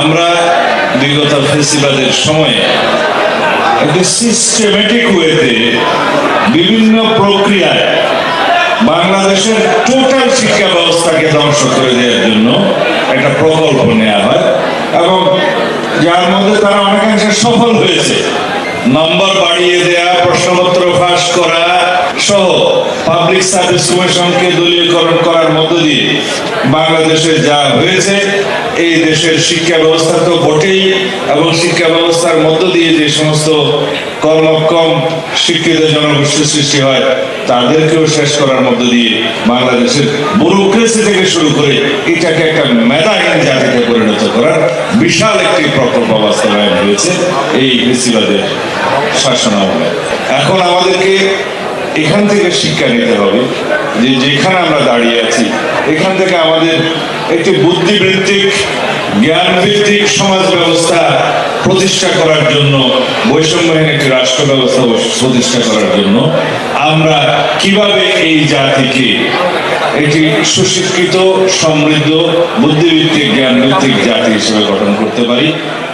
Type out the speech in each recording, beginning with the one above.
আমরা বিগত ফেসিবাদের সময়ে একটি সিস্টেমেটিক ওয়েতে বিভিন্ন প্রক্রিয়ায় বাংলাদেশের টোটাল শিক্ষা ব্যবস্থাকে ধ্বংস করে দেওয়ার জন্য একটা প্রকল্প নেওয়া হয় এবং যার মধ্যে তারা অনেকাংশে সফল হয়েছে। নম্বর বাড়িয়ে দেয়া, প্রশ্নপত্র ফাঁস করা সহ পাবলিক সার্ভিস কমিশনকে দলীয়করণ করার মধ্য দিয়ে বাংলাদেশে যা হয়েছে এই দেশের শিক্ষা ব্যবস্থা তো বটেই, এবং শিক্ষা ব্যবস্থার মধ্য দিয়ে যে সমস্ত কর্মক্ষম শিক্ষিত জনগোষ্ঠী সৃষ্টি হয়, তাদেরকেও শেষ করার মধ্য দিয়ে বাংলাদেশের ব্যুরোক্রেসি থেকে শুরু করে এটাকে একটা মেধাহীন জাতিতে পরিণত করার বিশাল একটি প্রকল্প বাস্তবায়ন হয়েছে এই বেশিবাদের শাসনামলে এখন আমাদেরকে এখান থেকে শিক্ষা নিতে হবে, যে যেখানে আমরা দাঁড়িয়ে আছি এখান থেকে আমাদের একটি বুদ্ধিবৃত্তিক জ্ঞান ভিত্তিক সমাজ ব্যবস্থা প্রতিষ্ঠা করার জন্য, বৈষম্যহীন একটি রাষ্ট্র ব্যবস্থা প্রতিষ্ঠা করার জন্য আমরা কীভাবে এই জাতিকে একটি সুশিক্ষিত, সমৃদ্ধ বুদ্ধিভিত্তিক জ্ঞান ভিত্তিক জাতি হিসেবে গঠন করতে পারি?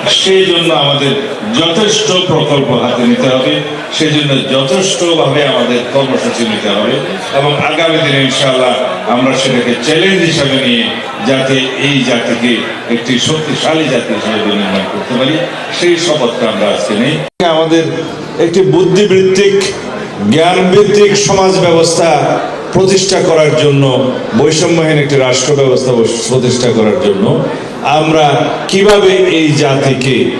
সেই জন্য আমাদের যথেষ্ট প্রকল্প হাতে নিতে হবে। সেই জন্য যথেষ্টভাবে আমাদের কর্মসূচি নিতে হবে এবং আগামী দিনে ইনশাআল্লাহ আমরা সেটাকে চ্যালেঞ্জ হিসাবে নিয়ে যাতে এই জাতিকে একটি শক্তিশালী জাতি হিসেবে বিনির্মাণ করতে পারি। সেই শপথটা আমরা আজকে নেই। আমাদের একটি বুদ্ধিবৃত্তিক জ্ঞান ভিত্তিক সমাজ ব্যবস্থা প্রতিষ্ঠা করার জন্য, বৈষম্যহীন একটি রাষ্ট্র ব্যবস্থা প্রতিষ্ঠা করার জন্য আমরা কীভাবে এই জাতিকে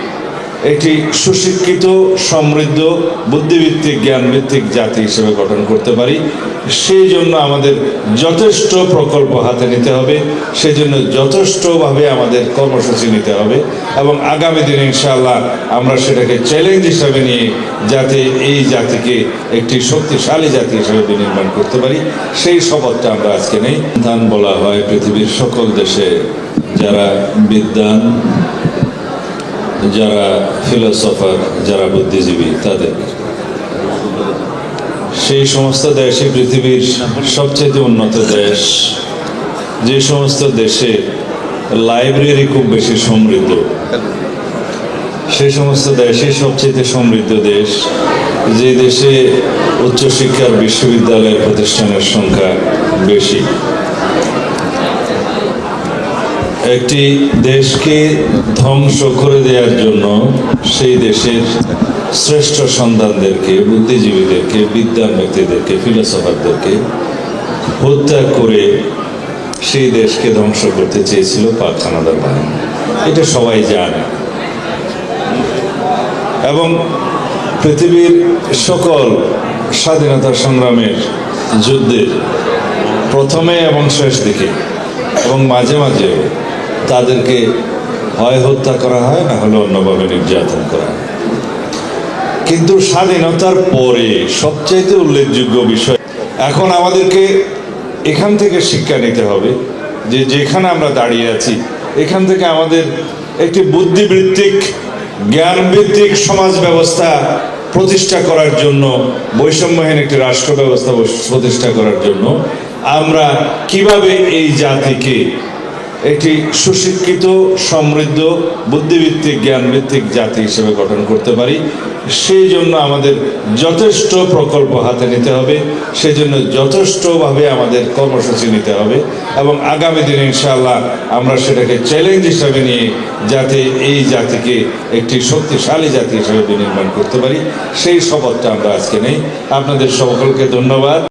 একটি সুশিক্ষিত, সমৃদ্ধ বুদ্ধিভিত্তিক জ্ঞানভিত্তিক জাতি হিসেবে গঠন করতে পারি সেই জন্য আমাদের যথেষ্ট প্রকল্প হাতে নিতে হবে সেই জন্য যথেষ্টভাবে আমাদের কর্মসূচি নিতে হবে এবং আগামী দিনে ইনশাআল্লাহ আমরা সেটাকে চ্যালেঞ্জ হিসাবে নিয়ে যাতে এই জাতিকে একটি শক্তিশালী জাতি হিসেবে বিনির্মাণ করতে পারি, সেই শপথটা আমরা আজকে নেই। ধান বলা হয় পৃথিবীর সকল দেশে। যারা বিদ্যান যারা ফিলোসফার, যারা বুদ্ধিজীবী, তাদের। সেই সমস্ত দেশই পৃথিবীর সবচেয়ে উন্নত দেশ। যে সমস্ত দেশে লাইব্রেরি খুব বেশি সমৃদ্ধ। সেই সমস্ত দেশই সবচেয়ে সমৃদ্ধ দেশ। যে দেশে উচ্চশিক্ষার বিশ্ববিদ্যালয়ের প্রতিষ্ঠানের সংখ্যা বেশি। একটি দেশকে ধ্বংস করে দেওয়ার জন্য সেই দেশের শ্রেষ্ঠ সন্তানদেরকে, বুদ্ধিজীবীদেরকে বিদ্যান ব্যক্তিদেরকে, ফিলোসফারদেরকে হত্যা করে সেই দেশকে ধ্বংস করতে চেয়েছিল পাক খানাদার বাহিনী। এটা সবাই জানে। এবং পৃথিবীর সকল স্বাধীনতা সংগ্রামের যুদ্ধের প্রথমে এবং শেষ দিকে এবং মাঝে মাঝে তাদেরকে হয় হত্যা করা হয়, না হলে অন্যভাবে নির্যাতন করা হয়। কিন্তু স্বাধীনতার পরে সবচাইতে উল্লেখযোগ্য বিষয়, এখন আমাদেরকে এখান থেকে শিক্ষা নিতে হবে যে যেখানে আমরা দাঁড়িয়ে আছি, এখান থেকে আমাদের একটি বুদ্ধিবৃত্তিক জ্ঞানভিত্তিক সমাজ ব্যবস্থা প্রতিষ্ঠা করার জন্য, বৈষম্যহীন একটি রাষ্ট্র ব্যবস্থা প্রতিষ্ঠা করার জন্য আমরা কীভাবে এই জাতিকে একটি সুশিক্ষিত, সমৃদ্ধ বুদ্ধিভিত্তিক জ্ঞানভিত্তিক জাতি হিসেবে গঠন করতে পারি। সেই জন্য আমাদের যথেষ্ট প্রকল্প হাতে নিতে হবে। সেই জন্য যথেষ্টভাবে আমাদের কর্মসূচি নিতে হবে এবং আগামী দিনে ইনশাআল্লাহ আমরা সেটাকে চ্যালেঞ্জ হিসাবে নিয়ে যাতে এই জাতিকে একটি শক্তিশালী জাতি হিসেবে বিনির্মাণ করতে পারি। সেই শপথটা আমরা আজকে নেই। আপনাদের সকলকে ধন্যবাদ।